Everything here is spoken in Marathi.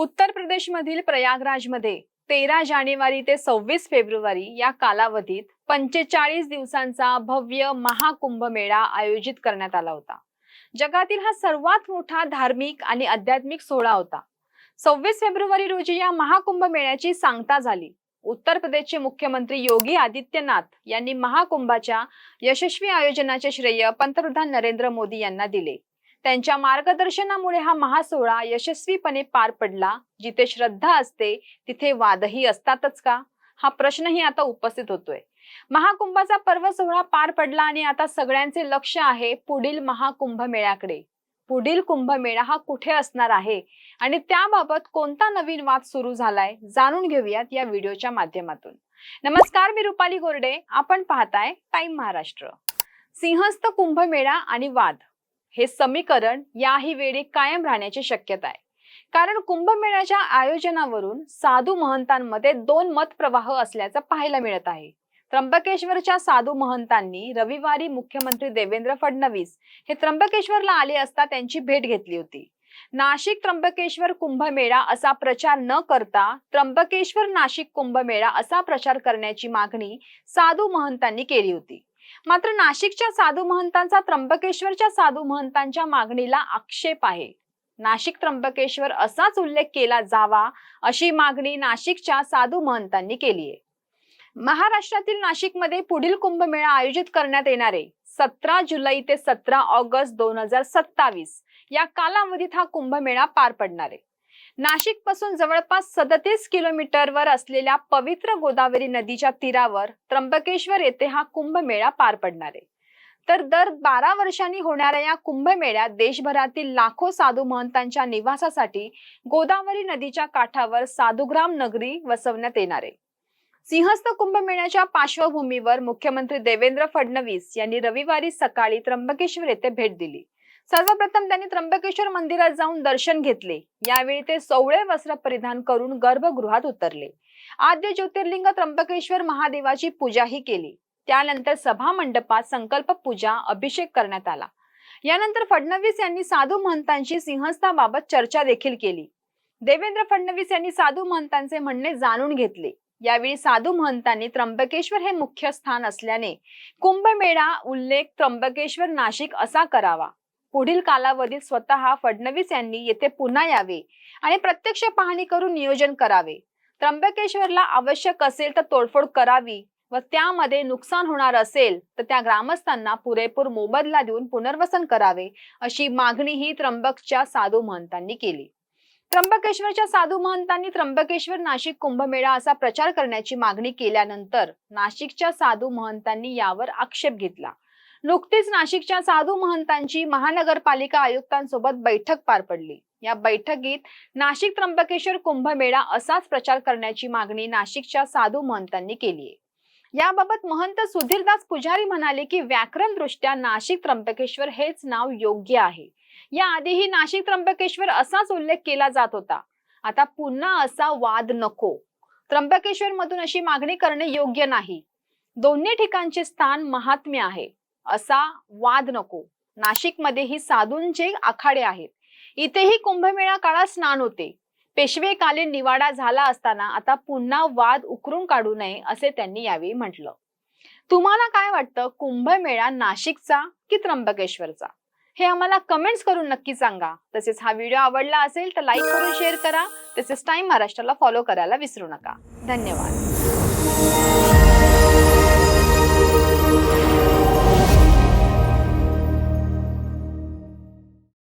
उत्तर प्रदेशमधील प्रयागराजमध्ये तेरा जानेवारी ते सव्वीस फेब्रुवारी या कालावधीत पंचेचाळीस दिवसांचा भव्य महाकुंभ मेळा आयोजित करण्यात आला होता. जगातील हा सर्वात मोठा धार्मिक आणि आध्यात्मिक सोहळा होता. सव्वीस फेब्रुवारी रोजी या महाकुंभ मेळ्याची सांगता झाली. उत्तर प्रदेशचे मुख्यमंत्री योगी आदित्यनाथ यांनी महाकुंभाच्या यशस्वी आयोजनाचे श्रेय पंतप्रधान नरेंद्र मोदी यांना दिले. त्यांच्या मार्गदर्शनामुळे हा महासोहळा यशस्वीपणे पार पडला. जिथे श्रद्धा असते तिथे वादही असतातच का? हा प्रश्नही आता उपस्थित होतोय. महाकुंभाचा पर्व सोहळा पार पडला आणि आता सगळ्यांचे लक्ष आहे पुढील महाकुंभ मेळ्याकडे पुढील कुंभमेळा हा कुठे असणार आहे? आणि त्याबाबत कोणता नवीन वाद सुरू झालाय? जाणून घेऊयात या व्हिडिओच्या माध्यमातून. नमस्कार मी रुपाली गोरडे. आपण पाहताय टाइम महाराष्ट्र. सिंहस्थ कुंभमेळा आणि वाद. हे समीकरण याही वेळी कायम राहण्याची शक्यता आहे. कारण कुंभमेळ्याच्या आयोजनावरून साधू महंतांमध्ये दोन मत प्रवाह असल्याचं पाहायला मिळत आहे. त्र्यंबकेश्वरच्या साधू महंतांनी रविवारी मुख्यमंत्री देवेंद्र फडणवीस हे त्र्यंबकेश्वरला आले असता त्यांची भेट घेतली होती. नाशिक त्र्यंबकेश्वर कुंभमेळा असा प्रचार न करता त्र्यंबकेश्वर नाशिक कुंभमेळा असा प्रचार करण्याची मागणी साधू महंतांनी केली होती. मात्र नाशिकच्या साधू महंतांचा त्र्यंबकेश्वरच्या साधू महंतांच्या मागणीला आक्षेप आहे. नाशिक त्र्यंबकेश्वर असाच उल्लेख केला जावा अशी मागणी नाशिकच्या साधू महंतांनी केली आहे. महाराष्ट्रातील नाशिकमध्ये पुढील कुंभमेळा आयोजित करण्यात येणार आहे. सतरा जुलै ते सतरा ऑगस्ट दोन हजार सत्तावीस या कालावधीत हा कुंभमेळा पार पडणार आहे. नाशिकपासून जवळपास सदतीस किलोमीटरवर असलेल्या पवित्र गोदावरी नदीच्या तीरावर त्र्यंबकेश्वर येथे हा कुंभमेळा पार पडणार आहे. तर दर बारा वर्षांनी होणाऱ्या या कुंभमेळ्यात देशभरातील लाखो साधू महंतांच्या निवासासाठी गोदावरी नदीच्या काठावर साधुग्राम नगरी वसवण्यात येणार आहे. सिंहस्थ कुंभमेळ्याच्या पार्श्वभूमीवर मुख्यमंत्री देवेंद्र फडणवीस यांनी रविवारी सकाळी त्र्यंबकेश्वर येथे भेट दिली. सर्वप्रथम त्यांनी त्र्यंबकेश्वर मंदिरात जाऊन दर्शन घेतले. यावेळी ते सोवळे वस्त्र परिधान करून गर्भगृहात उतरले. आद्य ज्योतिर्लिंग त्र्यंबकेश्वर महादेवाची पूजाही केली. त्यानंतर सभा मंडपात संकल्प पूजा अभिषेक करण्यात आला. यानंतर फडणवीस यांनी साधू महंतांशी सिंहस्थाबाबत चर्चा देखील केली. देवेंद्र फडणवीस यांनी साधू महंतांचे म्हणणे जाणून घेतले. यावेळी साधू महंतांनी त्र्यंबकेश्वर हे मुख्य स्थान असल्याने कुंभमेळा उल्लेख त्र्यंबकेश्वर नाशिक असा करावा. पुढील कालावधीत स्वतः फडणवीस यांनी येथे पुन्हा यावे आणि प्रत्यक्ष पाहणी करून नियोजन करावे. त्र्यंबकेश्वरला आवश्यक असेल तर तोडफोड करावी व त्यामध्ये नुकसान होणार असेल तर त्या ग्रामस्थांना पुरेपूर मोबदला देऊन पुनर्वसन करावे अशी मागणीही त्र्यंबकच्या साधू महंतांनी केली. त्र्यंबकेश्वरच्या साधू महंतांनी त्र्यंबकेश्वर नाशिक कुंभमेळा असा प्रचार करण्याची मागणी केल्यानंतर नाशिकच्या साधू महंतांनी यावर आक्षेप घेतला. नुकतीच नाशिकच्या साधू महंतांची महानगरपालिका आयुक्तांसोबत बैठक पार पडली. या बैठकीत नाशिक त्र्यंबकेश्वर कुंभमेळा असाच प्रचार करण्याची मागणी नाशिकच्या साधू महंतांनी केली आहे. याबाबत महंत सुधीरदास पुजारी म्हणाले की व्याकरण दृष्ट्या नाशिक त्र्यंबकेश्वर हेच नाव योग्य आहे. या आधीही नाशिक त्र्यंबकेश्वर असाच उल्लेख केला जात होता. आता पुन्हा असा वाद नको. त्र्यंबकेश्वर मधून अशी मागणी करणे योग्य नाही. दोन्ही ठिकाणचे स्थान महात्म्य आहे. असा वाद नको. नाशिकमध्येही साधूंचे आखाडे आहेत. इथेही कुंभमेळा काळात स्नान होते. पेशवेकालीन निवाडा झाला असताना आता पुन्हा वाद उकरून काढू नये असे त्यांनी यावेळी म्हटलं. तुम्हाला काय वाटतं? कुंभमेळा नाशिकचा की त्र्यंबकेश्वरचा? हे आम्हाला कमेंट्स करून नक्की सांगा. तसेच हा व्हिडिओ आवडला असेल तर लाईक करून शेअर करा. तसेच टाइम महाराष्ट्राला फॉलो करायला विसरू नका. धन्यवाद.